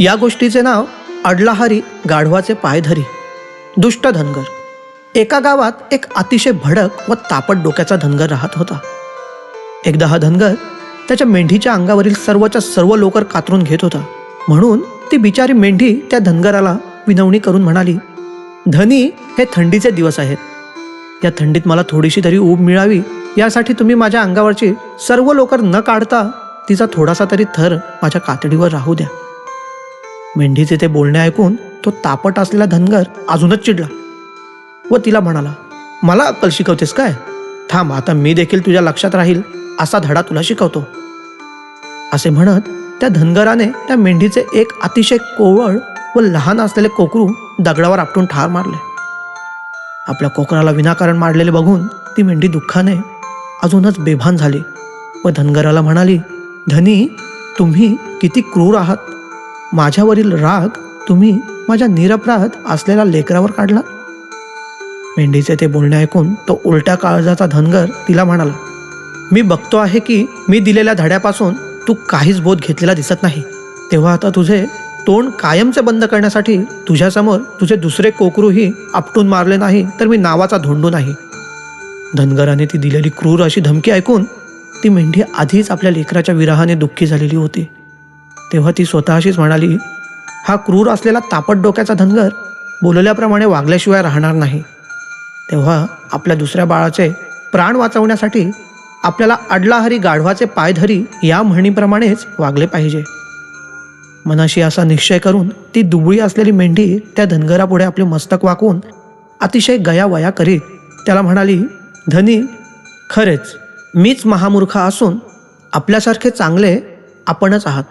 या गोष्टीचे नाव अडलाहारी गाढवाचे पायधरी दुष्ट धनगर. एका गावात एक अतिशय भडक व तापट डोक्याचा धनगर राहत होता. एकदा हा धनगर त्याच्या मेंढीच्या अंगावरील सर्वच्या सर्व लोकर कातरून घेत होता. म्हणून ती बिचारी मेंढी त्या धनगराला विनवणी करून म्हणाली धनी हे थंडीचे दिवस आहेत. या थंडीत मला थोडीशी तरी ऊब मिळावी. यासाठी तुम्ही माझ्या अंगावरची सर्व लोकर न काढता तिचा थोडासा तरी थर माझ्या कातडीवर राहू द्या. मेंढीचे ते बोलणे ऐकून तो तापट असलेला धनगर अजूनच चिडला व तिला म्हणाला मला अक्कल शिकवतेस काय? थांब आता मी देखील तुझ्या लक्षात राहील असा धडा तुला शिकवतो. असे म्हणत त्या धनगराने त्या मेंढीचे एक अतिशय कोवळ व लहान असलेले कोकरू दगडावर आपटून ठार मारले. आपल्या कोकराला विनाकारण मारलेले बघून ती मेंढी दुःखाने अजूनच बेभान झाली व धनगराला म्हणाली धनी तुम्ही किती क्रूर आहात. माझ्यावरील राग तुम्ही माझ्या निरपराध असलेल्या लेकरावर काढला? मेंढीचे ते बोलणे ऐकून तो उलट्या काळजाचा धनगर तिला म्हणाला मी बघतो आहे की मी दिलेल्या धड्यापासून तू काहीच बोध घेतलेला दिसत नाही. तेव्हा आता तुझे तोंड कायमचे बंद करण्यासाठी तुझ्यासमोर तुझे दुसरे कोकरूही आपटून मारले नाही तर मी नावाचा धोंडू नाही. धनगराने ती दिलेली क्रूर अशी धमकी ऐकून ती मेंढी आधीच आपल्या लेकराच्या विरहाने दुःखी झालेली होती. तेव्हा ती स्वतःशीच म्हणाली हा क्रूर असलेला तापट डोक्याचा धनगर बोलल्याप्रमाणे वागल्याशिवाय राहणार नाही. तेव्हा आपल्या दुसऱ्या बाळाचे प्राण वाचवण्यासाठी आपल्याला अडलाहरी गाढवाचे पायधरी या म्हणीप्रमाणेच वागले पाहिजे. मनाशी असा निश्चय करून ती दुबळी असलेली मेंढी त्या धनगरापुढे आपले मस्तक वाकवून अतिशय गयावया करीत त्याला म्हणाली धनी खरेच मीच महामूर्ख असून आपल्यासारखे चांगले आपणच आहात.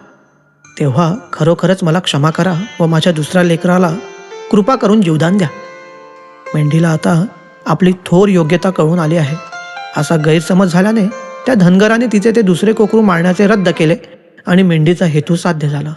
तेव्हा खरोखरच मला क्षमा करा व माझ्या दुसऱ्या लेकराला कृपा करून जीवदान द्या. मेंढीला आता आपली थोर योग्यता कळून आली आहे. असा गैरसमज झाल्याने त्या धनगराने तिचे ते दुसरे कोकरू मारण्याचे रद्द केले आणि मेंढीचा हेतू साध्य झाला.